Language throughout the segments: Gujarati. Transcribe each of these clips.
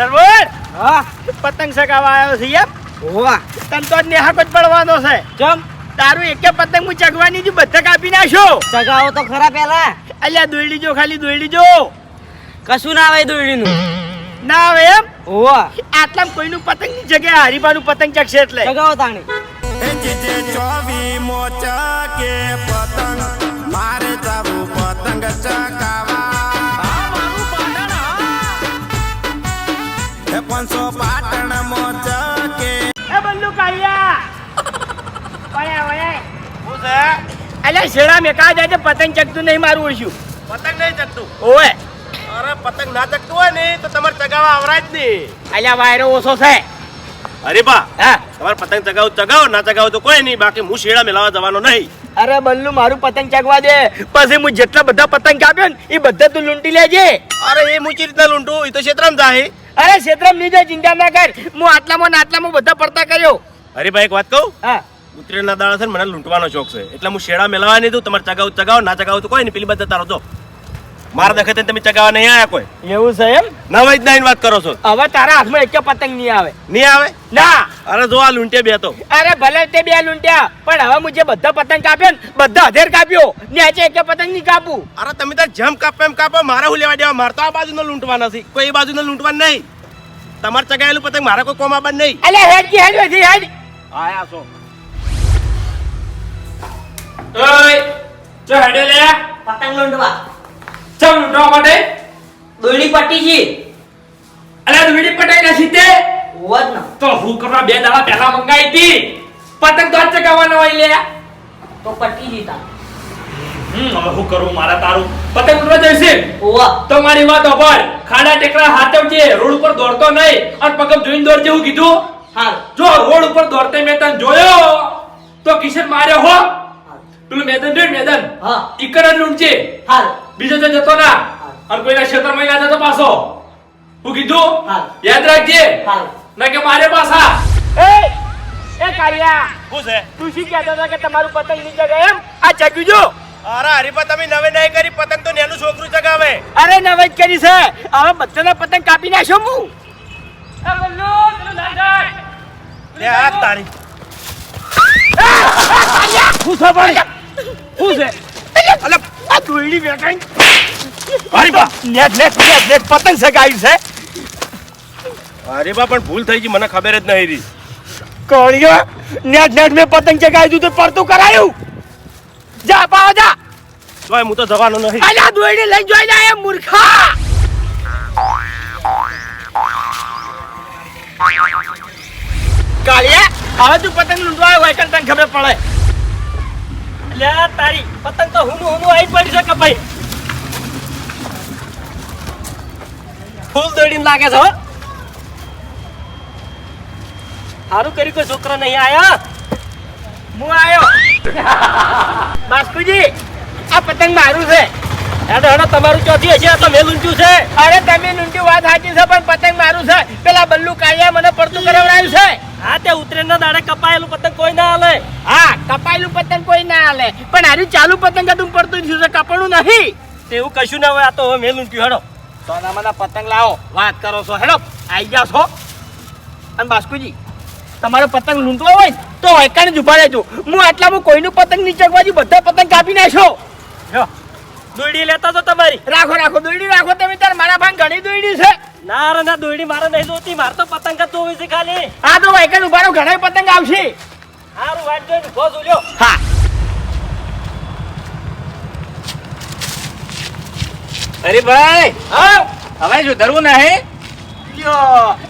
સરવર હા? પતંગ સગાવા આવ્યો છે યાર. ઓવા તન તો નેહા જ પડવાનો છે. જમ તારું એકે પતંગ હું ચગવાની હતી બધા કાપી નાખ્યો ચગાવો તો ખરા પેલા. અલ્યા દોયડી જો ખાલી દોયડી જો. કશું ના આવે દોડીનું ના આવે એમ? હોવા. આટલામાં કોઈનું પતંગની જગ્યાએ હરીબાનું પતંગ ચગશે એટલે. ચગાવો તાણી. જીજે ચોવી મોચા કે પતંગ મારે જાવું પતંગ ચકાવા અલ્યા શેડા મેં કા જાય પતંગ ચગતું નહીં મારું ઓળખ્યું પતંગ નહીં ચગતું? ઓવે. અરે પતંગ ના ચગતું હોય ને તો તમારે ચગાવવા આવરાય જ નહીં. અલ્યા વાયરો ઓછો છે. અરે બા હા. તમારે પતંગ ચગાવો ચગાવો ના ચગાવો તો કોઈ નહીં. બાકી હું શેડા મેલાવા જવાનો નહીં. અરે બલ્લુ મારું પતંગ ચગવા દે. પછી હું જેટલા બધા પતંગ કાપ્યો ને એ બધા તું લૂંટી લેજે. અરે એ મૂચી રીતના લૂંટું એ તો ક્ષેત્રમ જાય. અરે ક્ષેત્રમ નહીં જાય ચિંતા ના કર. હું આટલામાં ને આટલામાં બધા પડતા કર્યો. અરે ભાઈ એક વાત કહું? હા. ઉત્તરાયણના દાડા છે ને મને લૂંટવાનો શોખ છે. એટલે હું શેડા મેલાવા નહીં દઉં તમારે ચગાવો ચગાવો ના ચગાવો તો કોઈ નહીં. પેલી બધા તારો જો. મારા દખતે તમે ચગાવવા નહીં આવ્યા કોઈ. એવું છે એમ? નવા જ નાઈન વાત કરો છો. હવે તારા હાથમાં એક પતંગ નહીં આવે. નહીં આવે? ના. અરે જો આ લૂંટે બે તો. અરે ભલે તે બે લૂંટ્યા પણ હવે હું જે બધા પતંગ કાપ્યો ને બધા અધેર કાપ્યો. ન્યાચે એક પતંગ નહીં કાપું. અરે તમે તાર જેમ કાપો એમ કાપો મારે હું લેવા દેવા? મારે તો આ બાજુનો લૂંટવા નથી કોઈ બાજુ બાજુનો લૂંટવા નહીં. તમારે ચગાયેલું પતંગ મારે કોઈ કોમ બાદ નહીં. અલે હેડ હેડ હેડ. આયા છો. ઓય ચો હેડે લે પતંગ લૂંટવા ચમ લૂંટવા માટે દોડી પટી જી અલે દુડી પટાઈ ના સીતે જ ના તો હું કરવા બે દાડા પહેલા મંગાઈ હતી પતંગ તો જ ચગાવવાનો હોય લે તો પટ્ટી જી તા હમ હવે હું કરું મારા તારું પતંગ લૂંટવા જઈશે ઓવા તો મારી વાત હોભળ ખાડા ટેકરા હાથવજે રોડ ઉપર દોડતો નહીં અને પગમ જોઈને દોડજે હું કીધું હા જો રોડ ઉપર દોડતે મેં તને જોયો તો કિશન માર્યો હો પેલું મેદાન રે મેદાન? હા. ઈકર જ લૂંટજે. હાલ. બીજો તો જતો ના. અને કોઈના ક્ષેત્રમાં ના જતો પાછો? હું કીધું? હાલ. યાદ રાખજે. હાલ. ના કે મારે પાછા. એ એ કાળિયા. શું છે? તું શું કહેતો હતો કે તમારું પતંગ નહીં જગે એમ? આ ચગ્યું જો. અરે હરીફા તમે નવે નહીં કરી પતંગ તો નેનું છોકરું ચગાવે. અરે નવાજ કરી છે. હવે બધાના પતંગ કાપી નાખ્યો હું. ના તારી. શું છે ભાઈ શું છે અલે આ દોયડી વેટાઈ હરીફા નેટ નેટ નેટ નેટ પતંગ સગાઈ છે હરીફા પણ ભૂલ થઈ ગઈ મને ખબર જ નહીં રહી. કોળિયો નેટ નેટ મેં પતંગ ચગાવી દીધું પડતું કરાયું. જા પાવા જા. તોય હું તો જવાનો નહીં. અલ્યા દોયડી લઈ જોઈ જાય મૂર્ખા. કાળિયા હવે તું પતંગ લૂંટવા હોય તને ખબર પડે. લે તારી, પતંગ તો હુનું હુનું આવી પડી છે કપાઈ ફૂલ દોડીને લાગે છે, હો. સારું કર્યું કે છોકરો નહીં આયા? હું આવ્યો બાસ્કુજી, આ પતંગ મારું છે. હેડો હેડો તમારું ચોથી હશે આ તો મેં લૂંટ્યું છે. અરે તમે લૂંટ્યું વાત સાચી છે પણ પતંગ મારું છે. પેલા બલ્લુ કાળિયા મને પડતું કરાવડાયું છે. હા તે ઉતરેના દાડે કપાયેલું પતંગ કોઈ ના હાલે. હા કપાયેલું પતંગ કોઈ ના હાલે. પણ હારું ચાલુ પતંગ હતું પડતું થયું છે કપડું નહીં. તેવું કશું ના હોય આ તો મેં લૂંટ્યું હેડો. સોના મને પતંગ લાવો વાત કરો છો હેડો. આવી ગયા છો? અને બાસ્કુજી તમારો પતંગ લૂંટવો હોય તો હોયકાને જ ઊભા રહેજો. હું આટલામાં કોઈનું પતંગ નીચે બધા પતંગ કાપી નાખ્યો. જો દોયડી લેતા તો તમારી? રાખો રાખો દોયડી રાખો તમે તાર મારા ભાઈ ઘણી દોયડી છે. ના રે ના દોયડી મારે નહીં જોતી. મારે તો પતંગ જ જોવી છે ખાલી. આ તો હોયકાને ઊભા રહો ઘણા પતંગ આવશે. હારું વાટ જોઈને ઊભો છું હા. અરે ભાઈ હા? હવે સુધરવું નહીં?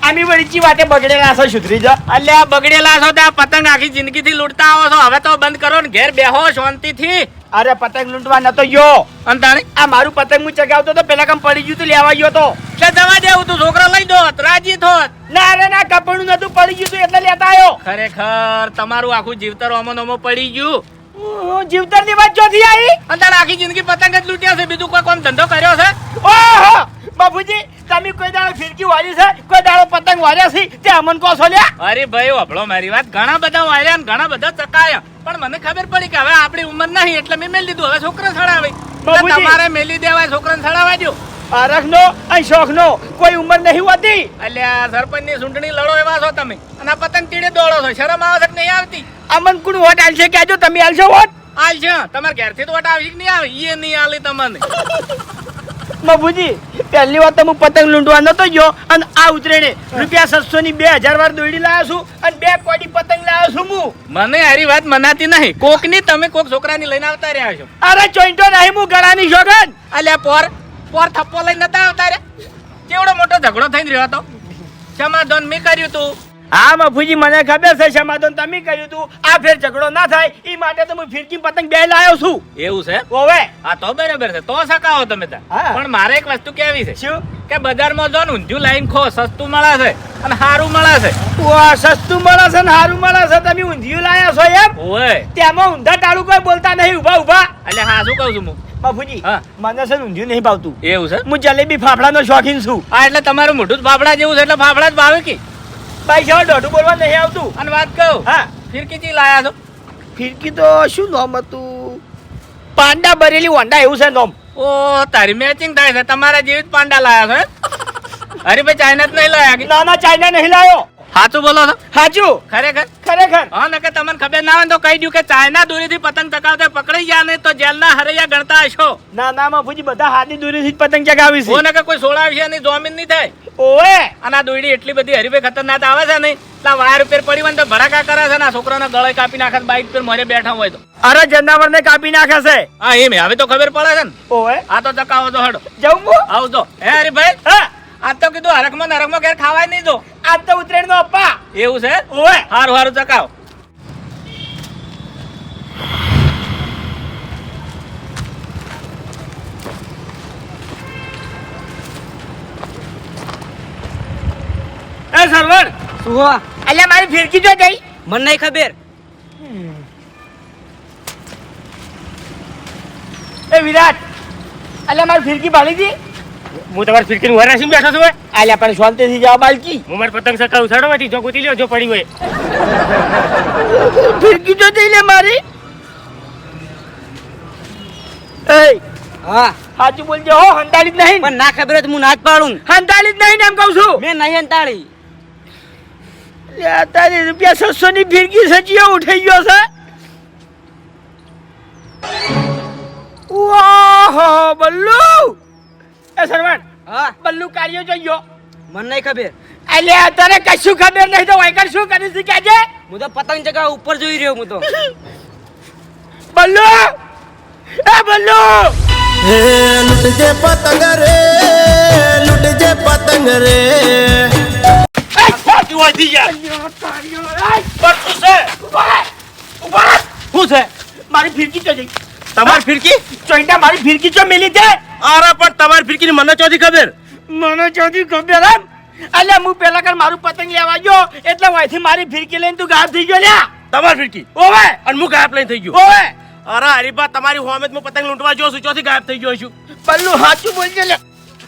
આમી વળીચી વાતે બગડેલા છો સુધરી જા અલ્યા બગડેલા છો ત્યાં પતંગ આખી જિંદગી થી લૂંટતા આવો છો. હવે તો બંધ કરો ને ઘેર બેહો શાંતિ થી અરે પતંગ લૂંટવા નતો ગયો. અંતાણી? આ મારું પતંગ હું ચગાવતો તો પેલા કામ પડી ગયું તો લેવા ગયો તો. એટલે દવા દેવું તું છોકરો લઈ દો રાજી થોત ના રે ના કપડું નતું પડી ગયું તું એટલે લેતા આવ્યો ખરેખર તમારું આખું જીવતર ઓમો નોમો પડી ગયું. જીવતરની વાત ચોથી આવી? અંતાણ આખી જિંદગી પતંગ જ લૂંટ્યા છે બીજું કોઈ કોમ ધંધો કર્યો છે? ઓહો બાબુજી તમે કોઈ દાડો ફિરકી વાળી છે? કોઈ દાડો પતંગ વાળ્યા છે? તે અમન કોસો લ્યા. અરે ભાઈ વભળો મારી વાત. ઘણા બધા વાળ્યા ઘણા બધા ચકાયા. પણ મને ખબર પડી કે હવે આપણી ઉંમર નહીં એટલે મેં મેલી દીધું. હવે છોકરો બાબુજી. તમારે મેલી દેવાય છોકરા પતંગ સડાવા દો અરખનો અને શોખનો કોઈ ઉંમર નહીં હોતી. એટલે સરપંચની ચૂંટણી લડો એવા છો તમે. અને પતંગ તીડે દોડો છો. શરમ આવે છે નહીં આવતી? અમન કુણ વોટ આલશે કહેજો તમે આલશો વોટ? આલશે. તમારે ઘેરથી તો વોટ આવી કે નહીં આવે. એ નહીં આલી તમને. મભુજી પહેલી વાર તો હું પતંગ લૂંટવા નતો ગયો અને આ ઉતરેણે રૂપિયા સત્સો ની બે હજાર વાર દોડી લાવ્યો છું અને બે કોડી પતંગ લાવ્યો છું હું. મને હારી વાત મનાતી નહીં. કોકની તમે કોક છોકરાની લઈને આવતા રહ્યા છો. અરે ચોઈન્ટો નહીં હું ગળાની શોગન. અલ્યા પોર પોર થપ્પો લઈને નતા આવતા રે કેવડો મોટો ઝઘડો થઈને રહ્યો હતો. દોન મેં કર્યું તું. હા મફુજી મને ખબર છે સમાધાન તમે કર્યું તું આ ફેર ઝઘડો ના થાય. એ માટે તો હું ફિરકી પતંગ બે લાયો છું. એવું છે? ઓવે. હા તો બરાબર છે. તો સકાવો તમે. પણ મારે એક વસ્તુ કેવી છે. શું? કે બજારમાં જો ને ઊંધિયું લાઈન ખો સસ્તું મળે છે અને સારું મળે છે. વાહ સસ્તું મળે છે ને સારું મળે છે? તમે ઊંધિયું લાયા છો એમ? ઓય તેમાં ઊંધા ટાળું કોઈ બોલતા નહીં ઊભા ઊભા. એટલે હા શું કહું છું હું? બાપુજી હા. મને છે ઊંધિયું નહીં ભાવતું. એવું છે? હું જલેબી ફાફડાનો શોખીન છું. હા એટલે તમારું મોઢું ફાફડા જેવું છે એટલે ફાફડા જ ભાવે કે? ભાઈ સાહેબ દોઢું બોલવા નહીં આવતું. અને વાત કહું હા. ફિરકી ચી લાયા છો? ફિરકી તો શું નામ હતું? પાંડા ભરેલી વંડા એવું છે નામ. ઓ તારી મેચિંગ થાય છે. તમારા જેવી જ પાંડા લાયા છો અરે હરીભાઈ ચાઇના જ નહીં લાયા કે? ના ચાઇના નહીં લાયો. સાચું બોલો છો? સાચું ખરેખર? ખરેખર. હા કે તમને ખબર ના હોય તો કહી દઉં કે ચાઇના દોરીથી પતંગ ચગાવતા પકડાઈ ગયા ને તો જેલના હરૈયા ગણતા હશો. ના ના બાપુજી બધા હાથી દૂરીથી જ પતંગ ચગાવી છે. ને કે કોઈ સોળા વિશે ની જોમીન નહીં થાય. ઓએ અને આ એટલી બધી હરીફે ખતરનાક આવે છે નહીં એટલા વાયર ઉપર પડી હોય તો ભડાકા કરે છે ને છોકરાના ગળે કાપી નાખે બાઈક પર મરે બેઠા હોય તો. અરે જનાવર ને કાપી નાખે છે. હા એમ હવે તો ખબર પડે છે ને. ઓએ આ તો ચકાવો તો હડો. જવું આવજો. હે હરીભાઈ હા. આ તો કીધું હરકમાં નરકમાં ઘેર ખાવાય નહીં જો. આજ તો ઉત્તરાયણ નો અપ્પા. એવું છે? ઓય હારું હારું ચકાવ. એ સરવર શું હો? અલ્યા મારી ફિરકી જો જઈ. મને નહીં ખબર. એ વિરાટ. અલ્યા મારી ફિરકી ભાળી દી. હું તમારે ફિરકીનું વરા સીમ બેઠો છું આલે પણ શાંતિથી જવા બાલકી. હું મારી પતંગ સકાવું છાડો માંથી જો ગોતી લ્યો જો પડી હોય. ફિરકી જો દઈ લે મારી. એ હા. સાચું બોલજો હો હંતાળી જ નહીં. પણ ના ખબર હોય તો હું ના જ પાડું. હંતાળી જ નહીં એમ કહું છું. મેં નહીં અંતાળી લ્યા, તારી રૂપિયા છસો ની ફિરકી સચીઓ ઉઠાઈ ગયો છે. ઓહો બલ્લુ. એ સરવાન? હા. બલ્લુ કાર્યો જોઈ ગયો મને નહીં ખબર. એટલે તને કશું ખબર નહીં તો વાયકર શું કરી છે કેજે હું તો પતંગ ચગા ઉપર જોઈ રહ્યો હું તો. બલ્લુ! એ બલ્લુ! હે લૂટજે પતંગ રે લૂટજે પતંગ રે. મારી ફિરકી જઈ તમારી ફિરકી ચોઈટા મારી ફિરકી ચો મેલી છે? અરે પણ તમારી ફિરકી મને ચોથી ખબર. મને ચોથી ખબર એમ? અલ્યા હું પેલા કર મારું પતંગ લેવા ગયો એટલે વાયથી મારી ફિરકી લઈને તું ગાયબ થઈ ગયો લ્યા. તમારી ફિરકી? ઓવે! અને હું ગાયબ લઈને થઈ ગયો. ઓવે! અરે હરીબા તમારી હોમેજ હું પતંગ લૂંટવા જો છું ચોથી ગાયબ થઈ ગયો છું. બલ્લુ હાચું બોલજે લે.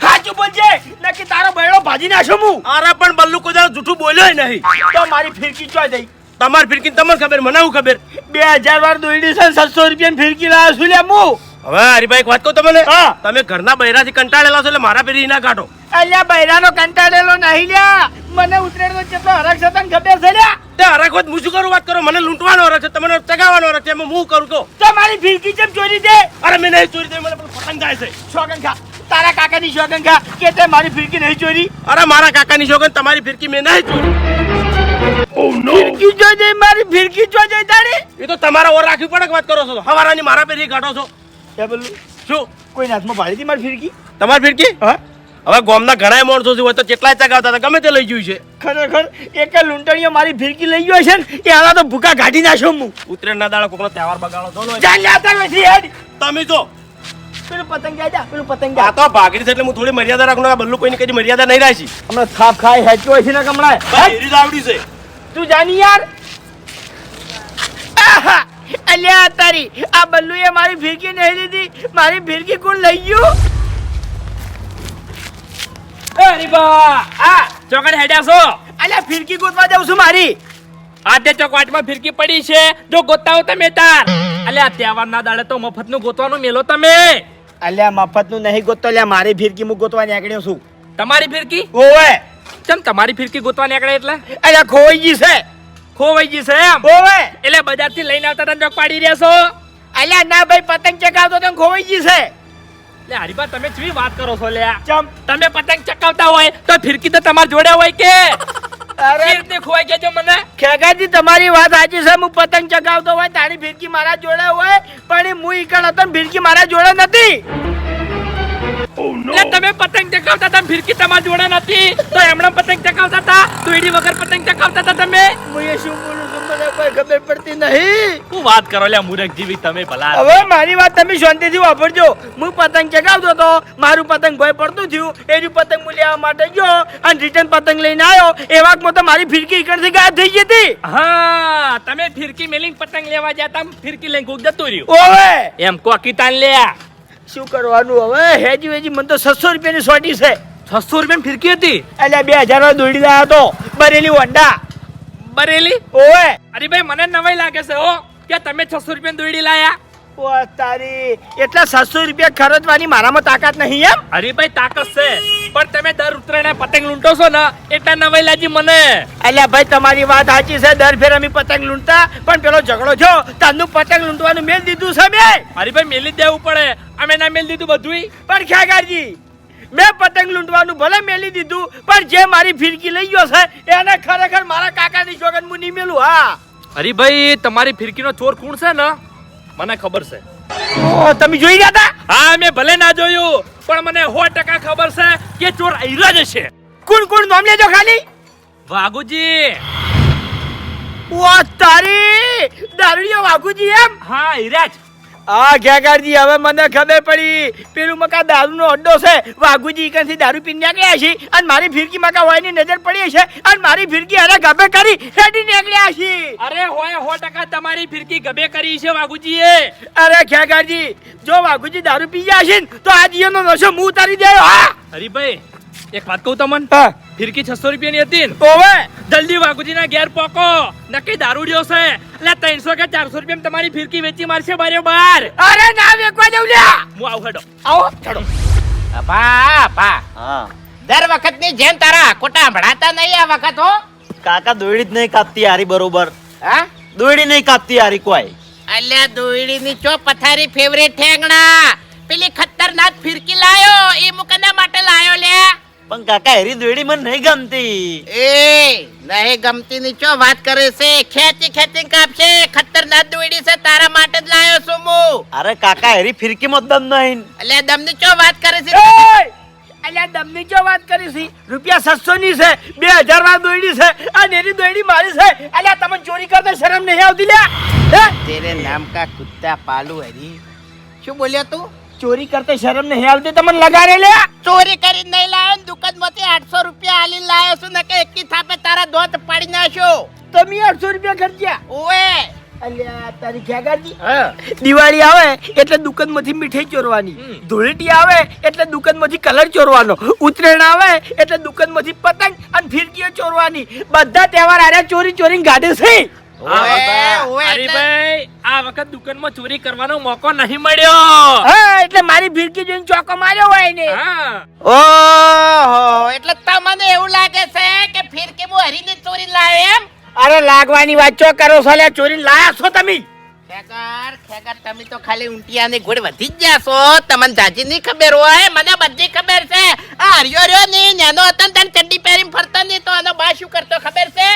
હાચું બોલજે નકી તારો બૈડો ભાજી નાખું હું. અરે પણ બલ્લુ કોઈ જૂઠું બોલ્યો નહીં. તો મારી ફિરકી ચોઈ જઈ તમારી ફિરકી તમને ખબર મને હું ખબર? બે હજાર વાર દોડી છે સત્સો રૂપિયા ફિરકી લાવ્યો છું લે હું. હવે હરીભાઈ એક વાત કહું તમને? તમે ઘરના બૈરાથી કંટાળેલા છો એટલે મારા પેરી ના કાઢો. અલ્યા બૈરાનો કંટાળેલો નહીં લ્યા. મને ઉતરેલો કેટલો હરખ છે તને ખબર છે લ્યા? તે હરખ વાત હું શું કરું? વાત કરો મને લૂંટવાનો હરખ છે તમને ચગાવવાનો હરખ છે એમાં હું કરું કહો? તો મારી ફિરકી જેમ ચોરી દે? અરે મેં નહીં ચોરી દે મને પણ પતંગ જાય છે. શોગન ખા તારા કાકાની શોગન ખા કે તે મારી ફિરકી નહીં ચોરી? અરે મારા કાકાની શોગન તમારી ફિરકી મેં નહીં ચોરી. ફિરકી જોઈ જઈ મારી ફિરકી જોઈ જઈ તારી? એ તો તમારા ઓર રાખવી પડે કે વાત કરો છો? હવારાની મારા પેરી કાઢો છો. કે બોલું? શું? કોઈ હાથમાં ભાળી હતી મારી ફિરકી? તમારી ફિરકી? હા. હવે ગોમના ઘણા માણસો હોય તો કેટલાય ચગાવતા હતા ગમે તે લઈ ગયું છે. ખરેખર એક લૂંટણીઓ મારી ફિરકી લઈ ગયો છે ને એ હાલા તો ભૂકા કાઢી નાખ્યો હું. ના દાડા કોકનો તહેવાર બગાડો તો. તમે જો પેલું પતંગ જાય જા પેલું પતંગ આ તો છે એટલે હું થોડી મર્યાદા રાખું બલ્લુ કોઈની કદી મર્યાદા નહીં રાખી. હમણાં થાપ ખાય હેચો છે ને કમળા આવડી છે. તું જાની યાર? અલ્યા તારી આ બલ્લુએ મારી ફિરકી નહીં લીધી. મારી ફિરકી કોણ લઈ ગયું? અરે બા આ. ચોકડ હેડ્યા છો? અલ્યા ફિરકી ગોતવા જાઉં છું મારી. આજે ચોકવાટમાં ફિરકી પડી છે. જો ગોતાઓ તમે તાર. અલ્યા તહેવારના દાડે તો મફતનું ગોતવાનું મેલો તમે. અલ્યા મફતનું નહીં ગોતતો. અલ્યા મારી ફિરકી હું ગોતવા નીકળ્યો છું. તમારી ફિરકી ઓવે. ચમ તમારી ફિરકી ગોતવા નીકળે એટલે? અરે ખોવાઈ ગઈ છે. ખોવાઈ ગઈ છે એમ? ઓવે એટલે બજારથી લઈને આવતા તને પાડી રહ્યા છો? અલ્યા ના ભાઈ પતંગ ચગાવતો તો ખોવાઈ ગઈ છે. લે હરીબા તમે કેવી વાત કરો છો લ્યા ચમ. તમે પતંગ ચકાવતા હોય તો ફિરકી તો તમાર જોડે હોય કે? અરે. ફિરકી ખોવાઈ જો મને? ખેગાજી તમારી વાત સાચી છે હું પતંગ ચગાવતો હોય તારી ફિરકી મારા જોડે હોય પણ હું ઈકણ હતો ફિરકી મારા જોડે નથી. એટલે તમે પતંગ ચકાવતા હતા ફિરકી તમારી જોડે નથી તો એમણે પતંગ ચકાવતા હતા? તુઈડી વગર પતંગ ચકાવતા હતા તમે? હું એ શું બોલું છું? મને કોઈ ખબર પડતી નહીં. હું વાત કરો લ્યા મૂરખ જીવી તમે ભલા. હવે મારી વાત તમે શાંતિથી વાપરજો. હું પતંગ ચકાવતો હતો મારું પતંગ ભય પડતું થયું એનું પતંગ હું લેવા માટે ગયો અને રિટર્ન પતંગ લઈને આવ્યો. એ વાતમાં તો મારી ફિરકી ઈકડથી ગાયબ થઈ ગઈ હતી. હા તમે ફિરકી મેલિંગ પતંગ લેવા જતા તા ફિરકી લઈને કોક જતું રહ્યું ઓવે! એમ કોકી તાન લ્યા. શું કરવાનું હવે? હેજી વેજી મને તો છસો રૂપિયાની સોટી છે. છસો રૂપિયા ફિરકી હતી? એટલે બે હજાર નો દોડી લાયો હતો. બરેલી વંડા. બરેલી? ઓએ અરે ભાઈ મને નવાઈ લાગે છે ઓ કે તમે છસો રૂપિયા દોડી લાયા? ઓ તારી એટલા સાતસો રૂપિયા ખર્ચવાની મારામાં તાકાત નહીં એમ? અરે ભાઈ તાકત છે. પણ તમે દર ઉતરાયણે પતંગ લૂંટો છો ને એટલા નવાઈ લાગી મને. અલ્યા ભાઈ તમારી વાત સાચી છે. દર ફેર અમે પતંગ લૂંટતા પણ પેલો ઝઘડો છો તાનું પતંગ લૂંટવાનું મેલ દીધું છે મેં અરે ભાઈ મેલી દેવું પડે. અમે ના મેલી દીધું બધુંય. પણ ખ્યાગારજી મેં પતંગ લૂંટવાનું ભલે મેલી દીધું પણ જે મારી ફિરકી લઈ ગયો છે એને ખરેખર મારા કાકાની છોકન હું નહીં મેલું હા. અરે ભાઈ તમારી ફિરકીનો ચોર કોણ છે ને? મને ખબર છે. તમે જોઈ ગયા હતા? હા મેં ભલે ના જોયું પણ મને સો ટકા ખબર છે કે ચોર આયરા જ છે. કોણ કોણ નામ લેજો ખાલી. વાઘુજી. ઓ તારી દારૂડિયો વાઘુજી એમ? હા હીરા જ. આ ઘેગારજી હવે મને ખબર પડી. પેલું મકા દારૂનો અડ્ડો છે. વાઘુજી કંથી દારૂ પીને નીકળ્યા છે અને મારી ફિરકી મકા હોયની નજર પડી છે અને મારી ફિરકી અરે ગભે કરી હેડી નીકળ્યા છે અરે હોય સો ટકા તમારી ફિરકી ગભે કરી છે વાઘુજીએ. અરે ખેગારજી જો વાઘુજી દારૂ પી ગયા છે તો આ જીવનો નશો હું ઉતારી દેયો હા? હરીભાઈ એક વાત કહું તમને? હા. ફિરકી છસો રૂપિયાની હતી ને? હવે જલ્દી વાઘુજીના ઘેર પોકો. નક્કી દારૂડિયો છે. એટલે ત્રણસો કે ચારસો રૂપિયા તમારી ફિરકી વેચી મારશે બારે બાર. અરે ના વેકવા દઉં લ્યા. હું આવું હેડો. આવો ચડો. બા બા. દર વખતની જેમ તારા ખોટા ભણાતા નહીં આ વખત હો? કાકા દોયડી જ નહીં કાપતી હારી બરોબર. હા? દોયડી નહીં કાપતી હારી કોઈ. અલ્યા દોયડી ની ચો પથારી ફેવરેટ ઠેંગણા? પેલી ખતરનાક ફિરકી લાયો એ મુકના માટે લાયો લે પણ કાકા હેરી દોયડી મને નહીં ગમતી. એ નહીં ગમતી ની ચો વાત કરે છે? ખેંચી ખેંચી કાપશે. ખતરનાક દોયડી છે તારા માટે જ લાયો છું હું. અરે કાકા હેરી ફિરકી મત દમ નહીં. અલ્યા દમની ચો વાત કરે છે? એટલે અલ્યા દમની ચો વાત કરી છે? રૂપિયા સત્સો ની છે બે હજાર વાર દોયડી છે આ નેરી દોડી મારી છે. અલ્યા તમે ચોરી કરતા શરમ નહીં આવતી લ્યા. હે? તેરે નામ કા કુત્તા પાલુ હરી. શું બોલ્યા તું? ચોરી કરતા શરમ નહીં આવતી? તમને લગાડે લે. ચોરી કરી નહીં લાયો ને દુકાનમાંથી આઠસો રૂપિયા આલી લાયો છું ને કે એકી થાપે તારા દોત પાડી નાખ્યો. તમે આઠસો રૂપિયા ખર્ચ્યા? ઓએ. અલ્યા તારી ખેગારજી દિવાળી આવે એટલે દુકાનમાંથી મીઠાઈ ચોરવાની. ધૂળેટી આવે એટલે દુકાનમાંથી કલર ચોરવાનો. ઉત્તરાયણ આવે એટલે દુકાનમાંથી પતંગ અને ફિરકીઓ ચોરવાની. બધા તહેવાર આર્યા ચોરી ચોરીને ગાડે છે. ઓએ ઓએ એટલે- હરીભાઈ આ વખત દુકાનમાં ચોરી કરવાનો મોકો નહીં મળ્યો. એટલે મારી ફિરકી જોઈને ચોકો માર્યો હોય ને ઓહો એટલે તમને એવું લાગે છે કે ફિરકી હું હરીની ચોરી લાયો એમ? અરે લાગવાની વાત ચો કરો છો લે ચોરીને લાયા છો તમે? ખેગર ખેગર તમે તો ખાલી ઊંટિયાની ગોળ વધી જ ગયા છો. તમને દાજી ની ખબર હોય મને બધી ખબર છે. આ હરિયો રહ્યો નહીં નેનો હતો તને ચડ્ડી પહેરીને ફરતો નહીં તો આનો બા શું કરતો ખબર છે?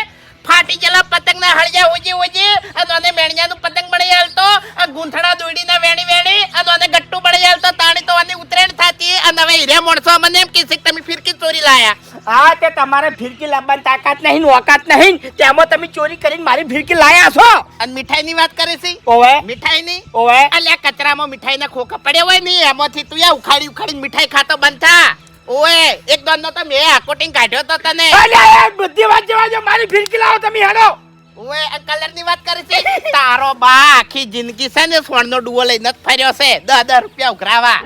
ફાટી ગયેલા પતંગ ના હળિયા ઉજી ઉજી અને મેણિયા નું પતંગ બળી હાલતો આ ગૂંથણા દોડીને વેણી વેણી અને અને ગટ્ટુ બળી હાલતો તાણી તો અને ઉતરેણ થતી અને હવે હીરે મોણસો મને એમ કીધું તમે ફિરકી ચોરી લાયા. હા તે તમારે ફિરકી લાવવાની તાકાત નહીં ને ઓકાત નહીં તેમાં તમે ચોરી કરીને મારી ફિરકી લાયા છો. અને મીઠાઈની વાત કરે છે? ઓવે. મીઠાઈની? ઓવે. અલ્યા કચરામાં મીઠાઈ ના ખોખા પડ્યા હોય ને એમાંથી તું ઉખાડી ઉખાડી મીઠાઈ ખાતો બંધ થા. ઓએ એક દોનનો તો મેં કોટિંગ કાઢ્યો તો તને. અલ્યા બધી વાત જવા જો મારી ફિરકી લાવો તમે હેડો. ઓએ આ કલરની વાત કરી છે. તારો બા આખી જિંદગી છે ને સોણનો ડુઓ લઈને ફર્યો છે. દસ દસ રૂપિયા ઉઘરાવા.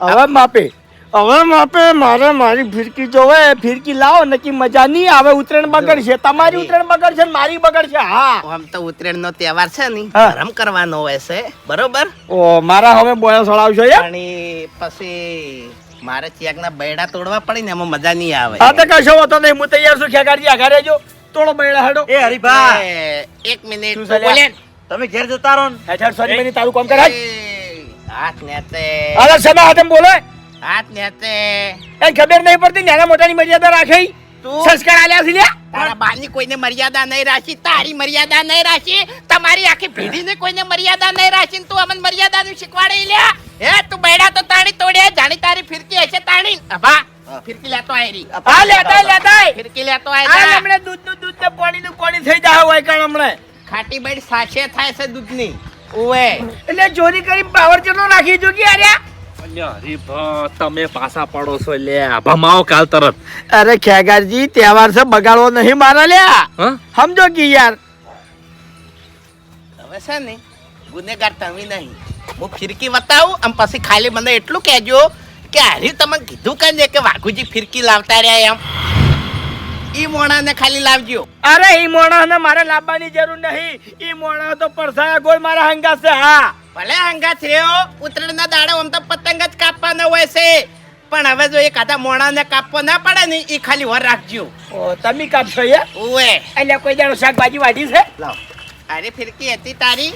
હવે માપે. હવે માપે મારે મારી ફિરકી જોવે ફિરકી લાવો નકી મજા નહીં આવે ઉત્તરાયણ બગડશે તમારી ઉત્તરાયણ બગડશે ને મારી બગડશે હા. આમ તો ઉત્તરાયણ નો તહેવાર છે ને આરામ કરવાનો હોય છે બરોબર? ઓ મારા હવે બોયા સળાવશો યાર પણ પછી મારે ચેકના બૈડા તોડવા પડી ને એમાં મજા નહીં આવે. હા તો કશો હોતો નહીં હું તૈયાર છું ખેગાડી આગળ રહેજો તોડો બૈડા હડો. એ હરીભાઈ એક મિનિટ? બોલે. તમે ઘેર જતા રહો ને. હેઠ હેઠ સોરી બની તારું કામ કરાય. હાથ નેતે અરે સમા હાથે બોલે? હાથ નેતે એ ખબર નહીં પડતી નાના મોટાની મર્યાદા રાખી. તું? સંસ્કાર આલ્યા છે લ્યા? તારા બાની કોઈને મર્યાદા નહીં રાખી તારી મર્યાદા નહીં રાખી તમારી આખી પેઢીને કોઈને મર્યાદા નહીં રાખી તું અમને મર્યાદા નું શીખવાડી લ્યા. હે તું બૈડા તો તાણી તોડ્યા જાણી તારી ફિરકી હશે તાણી. અભા ફિરકી લેતો આયરી હા લેતાય લેતાય. ફિરકી લેતો આ આય હમણે દૂધ ને પાણીનું પાણી થઈ જાય હોય કણ હમણે? ખાટી બેડ સાચે થાય છે દૂધની. ઓએ એટલે ચોરી કરી પાવર ચેટલો નાખી જો કે હરીભા તમે પાછા પડો છો લે ભમાવો કાલ તરત. અરે ખેગારજી તહેવાર છે બગાડવો નહીં મારા લ્યા સમજો કે યાર. હવે છે ને ગુનેગાર તમે નહીં. હું ફિરકી બતાવું આમ પછી ખાલી મને એટલું કહેજો કે હરી તમે કીધું કાંજે કે વાઘુજી ફિરકી લાવતા રહ્યા એમ? ઈ મોણાને ખાલી લાવજો. અરે ઈ મોણા ને મારે લાવવાની જરૂર નહીં. ઈ મોણા તો પરસાયા ગોળ મારા હંગા છે હા. ભલે હંગાત રહ્યો ઉત્તરાયણના દાડે આમ તો પતંગ જ કાપવાનો હોય છે. પણ હવે જો એ કાદા મોણાને કાપવો ના પડે ને એ ખાલી વર રાખજો. ઓ તમે કાપશો એ ઓએ એટલે કોઈ દાડો શાકભાજી વાઢી છે? લાવ. અરે ફિરકી હતી તારી?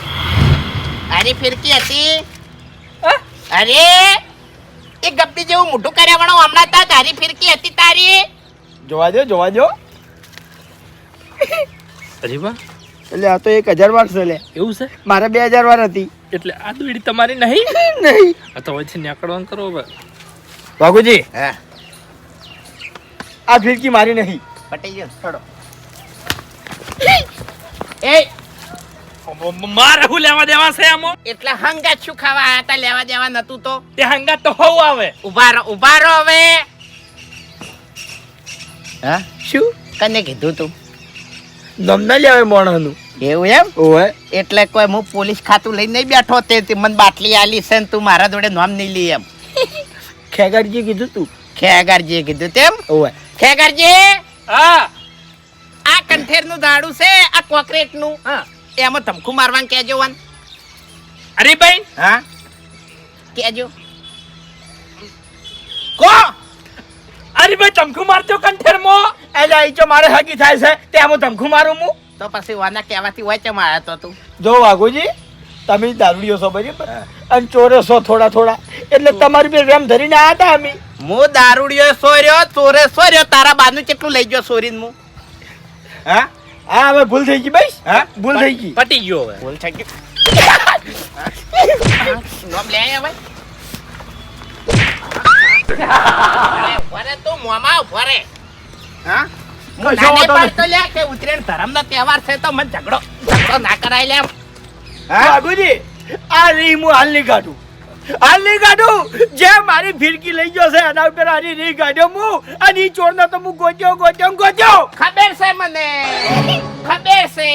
અરે ફિરકી હતી? અરે એ ગપ્પી જેવું મોઢું કર્યા વાળો હમણાં તા તારી ફિરકી હતી તારી? જોવા દો જોવા દો હરીભા એટલે આ તો એક હજાર વાર છે લે. એવું છે? મારે બે હજાર વાર હતી. એટલે આ દોડી તમારી નહીં? નહીં. આ તો વચ્ચે નીકળવાનું કરો હવે. બાબુજી. હા. આ ફિરકી મારી નહીં. પટી ગયો. છોડો એ. મારે હું લેવા દેવા છે આમાં એટલે હંગાત શું ખાવા આયા તા? લેવા દેવા નતું તો? તે હંગાત તો હોવ આવે. ઊભા રહો ઊભા રહો હવે. હા? શું? કને કીધું તું. નમ ના લેવાય મોણાનું. એવું એમ? ઓય એટલે કોઈ હું પોલીસ ખાતું લઈને નહીં બેઠો તે તે મને બાટલી આલી છે ને તું મારા જોડે નામ નહીં લી એમ. ખેગરજી કીધું તું? ખેગરજી કીધું તેમ? ઓય ખેગરજી! હા. આ કંઠેરનું દાડું છે આ કોકરેટનું. હા. એમાં ધમકુ મારવાનું કેજો વાન. અરે ભાઈ. હા? કેજો કો! અરે ભાઈ ધમકુ મારતો કંઠેર મો એટલે અહીં જો મારે હકી થાય છે તે હું ધમખું મારું હું તો પછી વાના કહેવાથી હોય ચમ આયો તો તું. જો વાઘુજી તમે દારૂડીઓ છો બરાબર? અને ચોરે છો થોડા થોડા. એટલે તમારી બે રેમ ધરીને આયા હતા અમે. હું દારૂડિયો સોર્યો ચોરે સોર્યો તારા બાનું કેટલું લઈ ગયો સોરીન હું હા? હા હવે ભૂલ થઈ ગઈ ભાઈ હા? ભૂલ થઈ ગઈ. પટી ગયો હવે. ભૂલ થઈ ગયું નોમ લે આયા ભાઈ તું મોમાં હા? ઉત્તરાયણ ધર્મનો તહેવાર છે તો મને ઝઘડો ઝઘડો ના કરાય લે. વાઘુજી આ રીહ હું હાલ નહીં કાઢું હાલ નહીં કાઢું જે મારી ફિરકી લઈ ગયો છે એના ઉપર આની રીહ કાઢ્યો હું અને ઈ ચોરને તો હું ગોત્યો ગોત્યો ને ગોત્યો. ખબર છે મને? ખબર છે?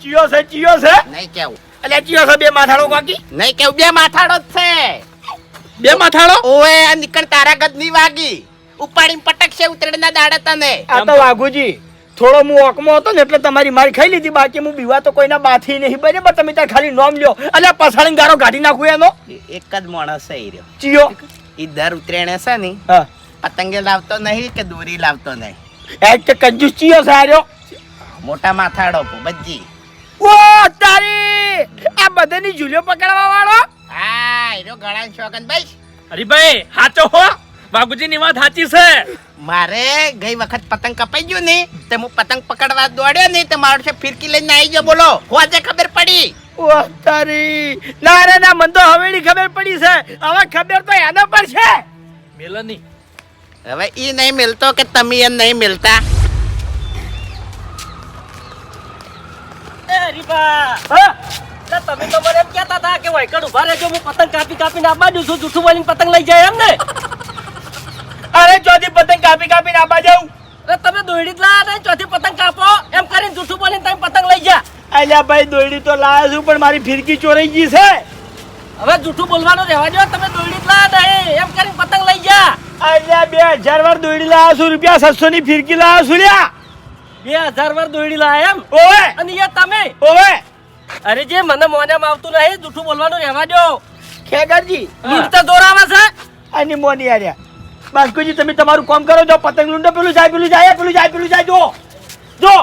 ચિયો છે ચિયો છે? નહીં કેવું. એટલે ચિયો છે બે માથાળો કાકી નહીં કેવું બે માથાડો જ છે. બે માથાળો? ઓએ નીકળ તારા ગદની વાગી. ઉપાડીને પટકશે ઉત્તરાયણના દાડા તને આ તો વાઘુજી થોડો હું ઓકમો હતો ને એટલે તમારી મારી ખાઈ લીધી બાકી. હું બીવા તો કોઈના બાથી નહીં. બરાબર તમે ત્યાં ખાલી નોમ લ્યો. એટલે પસાડીને ગારો કાઢી નાખું એનો. એક જ માણસ છે રહ્યો. ચિયો. ઈ દર ઉતરેણે છે ને પતંગે લાવતો નહીં કે દોરી લાવતો નહીં? એ કે તે કંજૂસ ચિયો સાર્યો મોટા માથાડો બજી ઓ તારી! આ બધાની ઝૂલ્યો પકડવા વાળો? હા એનો ગળાન શોગન ભાઈ અરે ભાઈ સાચો હો. બાબુજી ની વાત સાચી છે. મારે ગઈ વખત પતંગ કપાઈ ગયું ને તે હું પતંગ પકડવા દોડ્યો ને તે મારો છે ફિરકી લઈને આવી ગયો. બોલો હોજે ખબર પડી? ઓહ તારી ના રે ના મન તો હવેડી ખબર પડી છે. હવે ખબર તો એના પર છે. મેલની. હવે ઈ નહીં મિલતો કે તમે એ નહીં મિલતા. હા? તમે તો મને એમ કહેતા હતા કે વાયકડ ઊભા રહેજો હું પતંગ કાપી કાપીને આ દઉં છું જૂઠું બોલીને પતંગ લઈ જાય એમ ને અરે ચોથી પતંગ કાપી કાપીને આપવા જાઉં. અરે તમે દોયડી લાયા ને ચોથી પતંગ કાપો. એમ કરીને જૂઠું બોલીને તમે પતંગ લઈ ગયા. અલ્યા ભાઈ દોયડી તો લાયા છું પણ મારી ફિરકી ચોરાઈ ગઈ છે. હવે જૂઠું બોલવાનું રહેવા દો તમે દોયડી લાયા નહીં એમ કરીને પતંગ લઈ ગયા. અલ્યા બે હજાર વાર દોયડી લાયા છું રૂપિયા છસો ની ફિરકી લાયા છું લ્યા. બે હજાર વાર દોયડી લાયા એમ? ઓવે. અને એ તમે? ઓવે. અરે જે મને મોઢામાં આવતું નહીં જૂઠું બોલવાનું રહેવા દો ખેગરજી. લૂંટતા દોરાવા છે. અને મોની આર્યા બાસ્કુજી તમે તમારું કામ કરો જો પતંગ લૂંટો પેલું જાય પેલું જાય પેલું જાય પેલું જાય જો જો.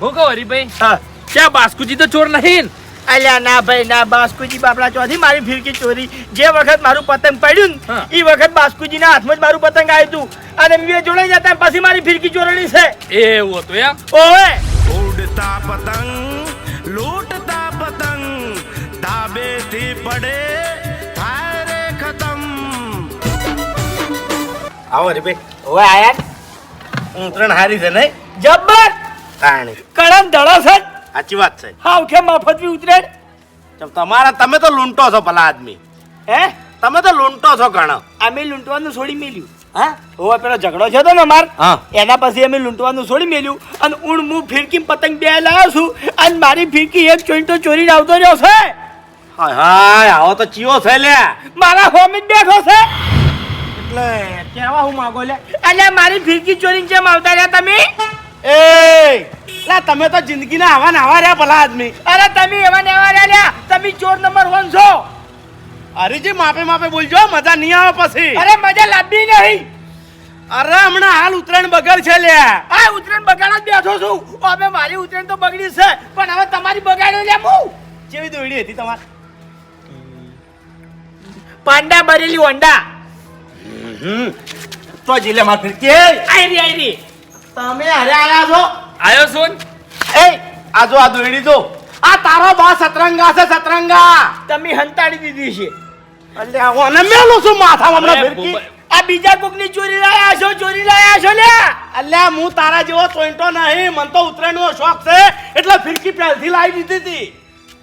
હું કહું હરીભાઈ હા. ક્યાં બાસ્કુજી તો ચોર નહીં અલ્યા ના ભાઈ ના બાસ્કુજી બાપડા ચોથી મારી ફિરકી ચોરી. જે વખત મારું પતંગ પડ્યું ને એ વખત બાસ્કુજી ના હાથમાં જ મારું પતંગ આવ્યું હતું અને બે જોડાઈ જતા પછી મારી ફિરકી ચોરણી છે. એવું હતું એમ? ઓવે. ઉડતા પતંગ આવો રે ભાઈ. હવે આયા ઉતરણ હારી છે નહીં? જબ્બર! તાણી. કળમ ધડો છે. સાચી વાત છે. હાવ કે મફતવી ઉતરે ચમ તમારા તમે તો લૂંટો છો ભલા આદમી. હે? તમે તો લૂંટો છો ઘણો. અમે લૂંટવાનું છોડી મેલ્યું. હા? હોવા પેલો ઝઘડો છે તો ને અમાર? હા. એના પછી અમે લૂંટવાનું છોડી મેલ્યું. અને ઊણ હું ફિરકી પતંગ બે લાવ્યો છું. અને મારી ફિરકી એક ચોઈન તો ચોરીને આવતો રહ્યો છે. હાય હાય આવો તો ચિયો છે લે મારા હોમી બેઠો છે. એટલે કેવા હું માગો લે? અલ્યા મારી ફિરકી ચોરીને કેમ આવતા રહ્યા તમે? એ! લા તમે તો જિંદગીના આવા નાવા રહ્યા ભલા આદમી. અરે તમે એવા ને એવા રહ્યા તમે ચોર નંબર વન છો. હરીજી માપે માપે બોલજો મજા નહીં આવે પછી. અરે મજા લાવવી નહીં. અરે હમણાં હાલ ઉત્તરાયણ બગડ છે લે. આ ઉત્તરાયણ બગાડ જ બેઠો છું. હવે મારી ઉત્તરાયણ તો બગડી છે પણ હવે તમારી બગાડ્યો લે હું. કેવી દોડી હતી તમારે. પાંડા ભરેલી વંડા. તો જીલે માર ફિરકી આયરી આયરી તમે હારે આયા છો? આયો છું. એ આ જો આ દોડી જો. આ તારો બા સતરંગા છે સતરંગા. તમે હંતાડી દીધી છે. એટલે ઓને મેલો છું માથામાં હમણાં ફિરકી. આ બીજા કોકની ચોરી લાયા છો ચોરી લાયા છો લે અલ્યા હું તારા જેવો ચોઈન્ટો નહીં મને તો ઉત્તરાયણ નો શોખ છે. એટલે ફિરકી પહેલથી લાવી દીધી હતી.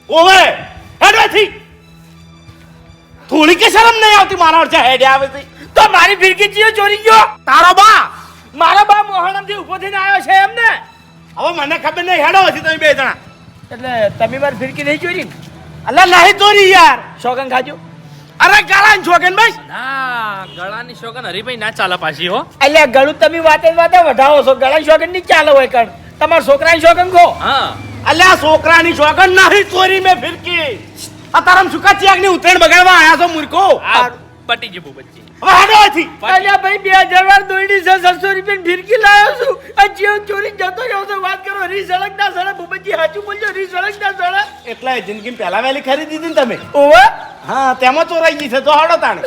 ઓવે હેડવેથી. થોડી કે શરમ નહીં આવતી મારા વચ્ચે હેડે આવે તો મારી ફિરકી ચિયો ચોરી ગયો? તારો બા! મારા બા મોહણમથી ઊભો થઈને આવ્યો છે એમને? હવે મને ખબર નહીં હેડો હજી તમે બે જણા. એટલે તમે મારી ફિરકી નહીં ચોરી? અલ્લા નહીં ચોરી યાર. શોગન ખાજો. અરે ગાળાન શોગન ભાઈ. ના ગળાની શોગન હરીભાઈ ના ચાલે પાછી હો. એટલે ગળું તમે વાતે વાતે વધાવો છો. ગળા શોગનની ચાલે હોય કણ. તમારા છોકરાની શોગન ખો. હા. અલ્યા છોકરાની શોગન નહીં ચોરી મેં ફિરકી આ તારામ સુકા ચિયાકની ઉતરેણ બગાડવા આયા છો મૂર્ખો? આ પટી ગયું બચ્ચી હવે હેડો અલ્યા ભાઈ બે હજાર વાર દોઈડી છે 700 રૂપિયા ફિરકી લાવ્યો છું. આ જીવ ચોરી જતો રહ્યો છે વાત કરો રી સળગ ના સળગ બુબજી સાચું બોલજો રી સળગ ના સળગ એટલે જિંદગી પહેલા વેલી ખરીદી દીધી ને તમે? ઓવે? હા તેમાં ચોરાઈ ગઈ છે તો હાડો તાણે.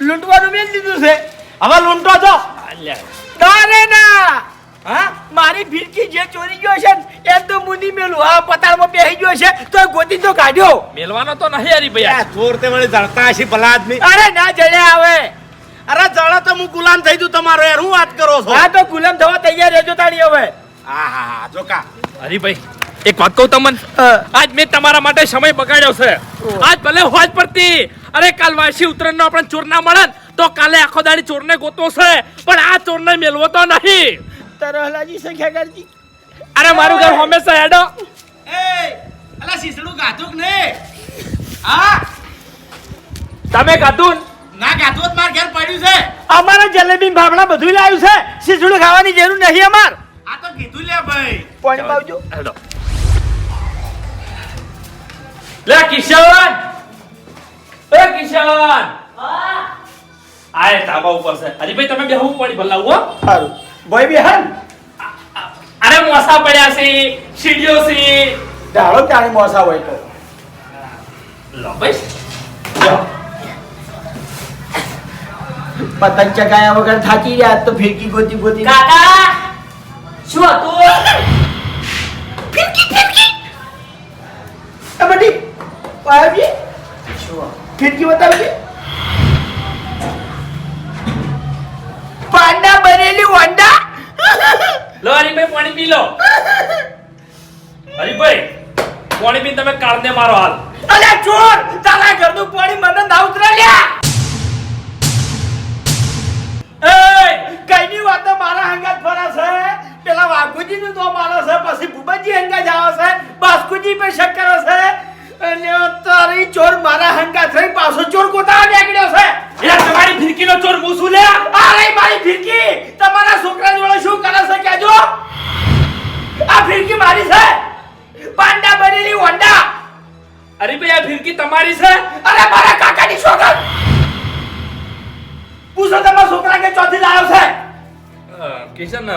લૂંટવાનું મેં દીધું છે. હવે લૂંટો છો. અલ્યા. તારે ના! હા? મારી ફિરકી જે ચોરી ગયો છે ને એમ તો મુની મેલું. આ પતાળમાં બેસી ગયો છે તો ગોતી તો કાઢ્યો. મેલવાનો તો નહીં હરી ભાઈ આ ચોર તે વળી જળતા હશે ભલા આદમી. અરે ના જડ્યા આવે. અરે જળે તો હું ગુલામ થઈ જઉં તમારો યાર. હું વાત કરો છો? હા તો ગુલામ થવા તૈયાર રહેજો તાળી હવે. હા હા હા જો કા. હરીભાઈ એક વાત કહું તમને? આજ મેં તમારા માટે સમય બગાડ્યો છે. આજ ભલે હોજ પડતી અરે કાલ વાસી ઉત્તરાયણ નો આપણે ચોર ના મળે તો કાલે આખો દાડી ચોરને ગોતો છે. પણ આ ચોરને મેલવો તો નહીં. તરહલાજી સંખ્યા કરજી. અરે મારું ઘર હંમેશા હેડો. એ અલા સીસડું ગાધું ને હા? તમે કાધું ના? ગાધું જ માર ઘેર પડ્યું છે. અમારા જલેબી ભાવણા બધું લાવ્યું છે. સીસડું ખાવાની જરૂર નહીં અમાર. આ તો કીધું લે ભાઈ. પણ બાવજો. હેડો. લે કિશન! એ કિશન! આય તાબા ઉપર છે. હરીભાઈ તમે બેહવું પડી ભલાવું હો. સારું ભાઈ બેહન. અરે મોસા પડ્યા છે સીડીઓ છે. ઢાળો તાણી મોસા હોય તો. લો ભાઈ. પતંગ ચગાયા વગર થાકી રહ્યા તો ફિરકી ગોતી ગોતી કાકા શું હતું? એ બધી પાવજી ફિરકી બતાવજે કાળને મારો હાલ. અલે ચોર તારા ઘરનું પાણી મને ના ઉતરે લ્યા એ કઈની વાત મારા હંગાત ફરા છે? પેલા વાઘુજી નું તો મારો છે પછી ભૂપતજી હંગા જાવ છે બાસ્કુજી પર શક છે અને તારી ચોર મારા હંગા થઈ પાછો ચોર કોતા નીકળ્યો છે. એટલે તમારી ફિરકીનો ચોર મૂસુ લે આ રહી મારી ફિરકી તમારા છોકરા જોડે શું કરે છે કેજો આ ફિરકી મારી છે. પાંડા બનેલી હોન્ડા અરે ભાઈ આ ફિરકી તમારી છે? અરે મારા કાકાની છોકર પૂછો તમારા છોકરા કે ચોથી લાવ્યો છે? કિશન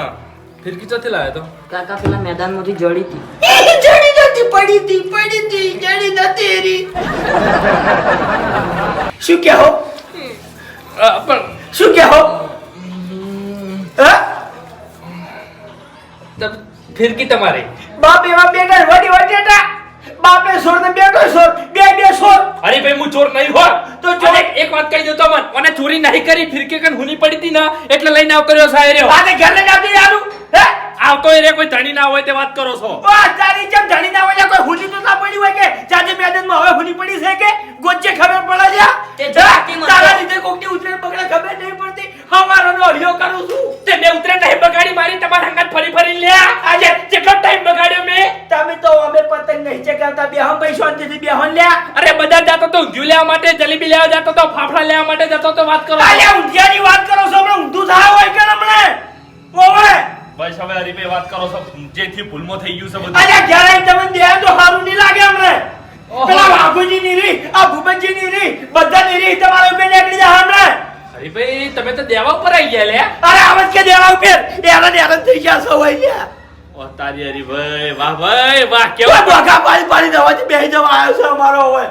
ફિરકી ચોથી લાવ્યો તો? કાકા પેલા મેદાનમાંથી જડી હતી. જડી નથી પડી હતી પડી હતી જડી નથી રી શું કહેવો પણ શું કહેવો ફિરકી તમારી. બાપ એવા બેટા વડી વડી બાપે સોર ને બેટો સોર બે બે સોર. અરે ભાઈ હું ચોર નહીં હો તો ચોર- એક વાત કહી દઉં તમને. મને ચોરી નહીં કરી ફિરકે કન હુની પડી હતી ને એટલે લઈને આવ કર્યો સાહેબ રે આને ઘર લઈને આપી જાનું હે? આવતો એ રે કોઈ ધણી ના હોય તે વાત કરો છો. બસ તારી જેમ ધણી ના હોય કોઈ હુની તો ના પડી હોય કે? જાજે મેદાનમાં હવે હુની પડી છે કે? ગોચે ખબર પડે છે? તે જાતિ માં તારા લીધે કોકની ઉતરે પકડે ખબર નહીં પડતી. હવારો નો હળિયો કરું છું. તે મેં ઉતરે નહીં બગાડી મારી તમારા હંગાત ફરી ફરી લે આજે કેટલો ટાઈમ બગાડ્યો મેં? શાંતિથી લ્યા. અરે બધા જતો તો ઊંધિયું લેવા માટે જલેબી લેવા જતો તો ફાફડા લેવા માટે જતો તો વાત કરો. અરે ઊંધિયાની વાત કરો છો હમણાં ઊંધું થાય હોય કે હમણે? ઓવે. બસ હવે હરીભાઈ વાત કરો છો જેથી ભૂલમો થઈ ગયું છે બધું. અરે જ્યારે તમે દે તો સારું નહીં લાગે હમણે. પેલા વાઘુજી ની રી આ ભૂપતજી ની રી બધા ની રી તમારા ઉપર નીકળી જાય હમણે. ભાઈ તમે તો દેવા ઉપર આવી ગયા લે અરે આવાજ કે દેવા ઉપર? એરા ને એરા થઈ ગયા છો હોય લ્યા. તારી હરીભાઈ વાહ ભાઈ વાહ કેવા બોગા પાડી પાડી દવાથી બેહી જવા આવ્યો છે અમારો હવે.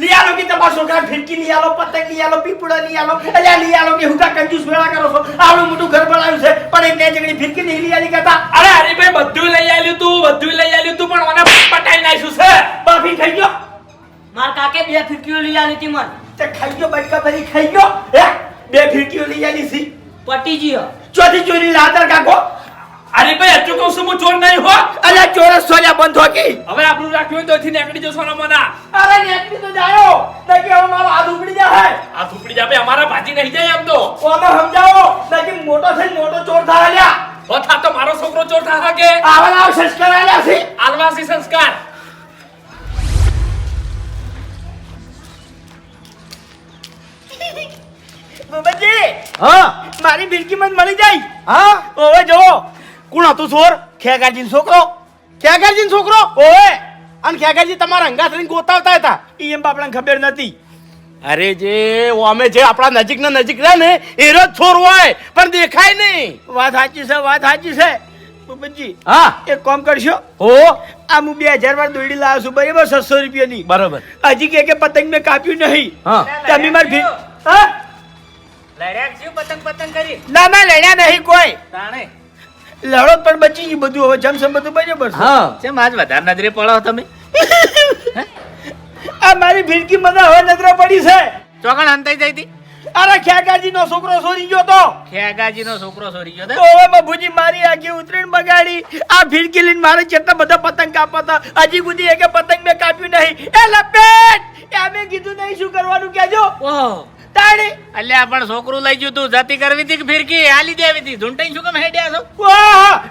લઈ આલો કે તમારા છોકરા ફિરકી લઈ આલો પતંગ લઈ આલો પીપળો લઈ આલો અલ્યા લઈ આલો કે હુકા કંજૂસ વેળા કરો છો. આવડું મોટું ઘર બનાવ્યું છે પણ એક ને જગડી ફિરકી નહીં લઈ આલી કરતા અરે હરીભાઈ બધું લઈ આવ્યું તું બધું લઈ આવ્યું તું પણ મને પટાઈ નાખ્યું છે. બાફી થઈ ગયો. માર કાકે બે ફિરકીઓ લઈ આલી હતી મન. તે ખાઈ ગયો બટકા ભરી ખાઈ ગયો. હે બે ફિરકીઓ લઈ આલી સી પટી ગયો. ચોથી ચોરી લાતર કાકો. હરીભાઈ હજુ કહું છું હું ચોર નહીં હો. અલ્યા ચોરસ સોલ્યા બંધ હોકી હવે આપણું રાખ્યું તો થી નીકળી જશો ને મના અરે નેકડી તો જાયો નકી હવે મારો હાથ ઉપડી જાય. આ થૂપડી જાપે અમારા ભાજી નહીં જાય એમ તો. ઓમે સમજાવો. નકી મોટો થઈ મોટો ચોર થા અલ્યા. ઓ થા તો મારો છોકરો ચોર થા કે આવા આવ સંસ્કાર આલ્યા છે. આલવાસી સંસ્કાર. બાબાજી હા? મારી બિલકી મત મળી જાય. હા? ઓવે જો કોણ હતું ચોર ખેગાજી છોકરો? ખેગારજી છોકરો? ઓએ અને ખેગાજી તમારા અંગાત રહીને ગોતાવતા હતા. ઈ એમ આપણને ખબર નથી અરે જે અમે જે આપણા નજીક ના નજીક રહે ને એ રોજ છોર હોય પણ દેખાય નહીં. વાત સાચી છે વાત સાચી છે. બુબનજી હા. એક કામ કરશો? હો? આ હું બે હજાર વાર દોડી લાવ્યો છું બરાબર છસો રૂપિયાની. બરોબર. હજી કે કે પતંગ મેં કાપ્યું નહીં. હા. તમે માર ભી હા? લડ્યા શું પતંગ પતંગ કરી? ના ના લડ્યા નહીં કોઈ. તાણે. લડો પણ બચી ગયું બધું હવે જમસમ બધું બરાબર છે હા. કેમ આજ વધારે નજરે પડો તમે? આ મારી ભીડકી મને હવે નજરે પડી છે. ચોકણ અંતાઈ જઈ હતી અરે ખ્યાગાજી નો છોકરો સોરી ગયો તો. ખેગાજી નો છોકરો સોરી ગયો તો? હવે બાબુજી મારી આખી ઉતરેણ બગાડી. આ ભીડકી લઈને મારે કેટલા બધા પતંગ કાપતા હજી સુધી એકે પતંગ મેં કાપ્યું નહીં. એ લપેટ! એ અમે કીધું નહીં શું કરવાનું કેજો ઓહ. તાણી. અલ્યા પણ છોકરું લઈ ગયું તું જાતિ કરવી હતી કે ફિરકી? હાલી દેવી હતી. ઝૂંટાઈ શું કેમ હેડ્યા છો?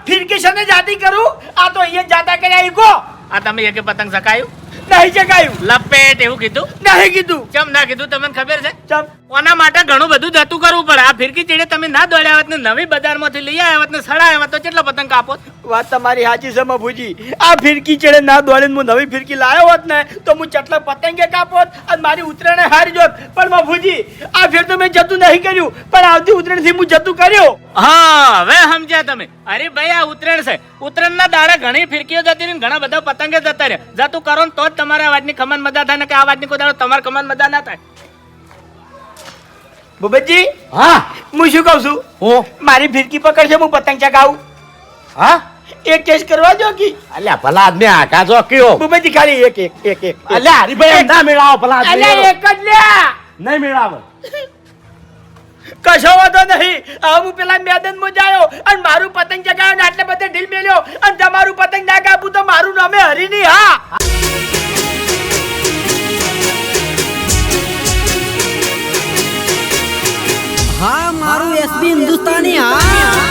ફિરકી સને જાતિ કરું? આ તો અહીંયા જાતા કર્યા ઈ કો આ તમે એક પતંગ ચકાયું નહીં ચકાયું. લપેટ એવું કીધું? નહીં કીધું. ચમ ના કીધું તમને ખબર છે? ચમ. ઓના માટે ઘણું બધું જતું કરવું પડે. આ ફિરકી ચીડે તમે ના દોડ્યા હોત ને નવી બજારમાંથી લઈ આવ્યા હોત ને સડાયા હોત તો કેટલો પતંગ કાપો વાત તમારી સાચી છે ભૂજી આ ફિરકી ચડે ના દોડીને હું નવી ફિરકી લાવ્યો હોત ને તો હું ચટલા પતંગે કાપોત અને મારી ઉતરાણે હારી જોત. પણ ભૂજી આ ફેર તો મેં જતું નહીં કર્યું. પણ આવતી ઉતરાણથી હું જતું કર્યું. હા હવે સમજ્યા તમે. અરે ભાઈ આ ઉત્તરાયણ છે. ઉત્તરાયણ ના દાડે ઘણી ફિરકીઓ જતી ઘણા બધા પતંગે જતા રહ્યા. જતું કરો ને તો જ તમારા વાતની ખમન મજા થાય ને કે આ વાતની કોઈ દાડો તમારે ખમન મજા ના થાય. ભૂપતજી હા? હું શું કહું છું? હું? મારી ફિરકી પકડશે હું પતંગ ચગાવું. હા? એક કેસ કરવા જો કે. અલ્યા ભલા આદમી આકા જો કયો. ભૂપતજી ખાલી એક એક એક એક અલ્યા હરીભાઈ ના મેળાવો ભલા આદમી અલ્યા એક જ લ્યા. નહીં મેળાવો. કશો વાંધો નહીં. આ હું પેલા મેદાનમાં જાયો અને મારું પતંગ ચગાવ્યો ને આટલે બધે ઢીલ મેલ્યો અને તમારું પતંગ ના કાપું તો મારું નામે હરિની, હા. હા, મારું એસબી હિન્દુસ્તાની, હા.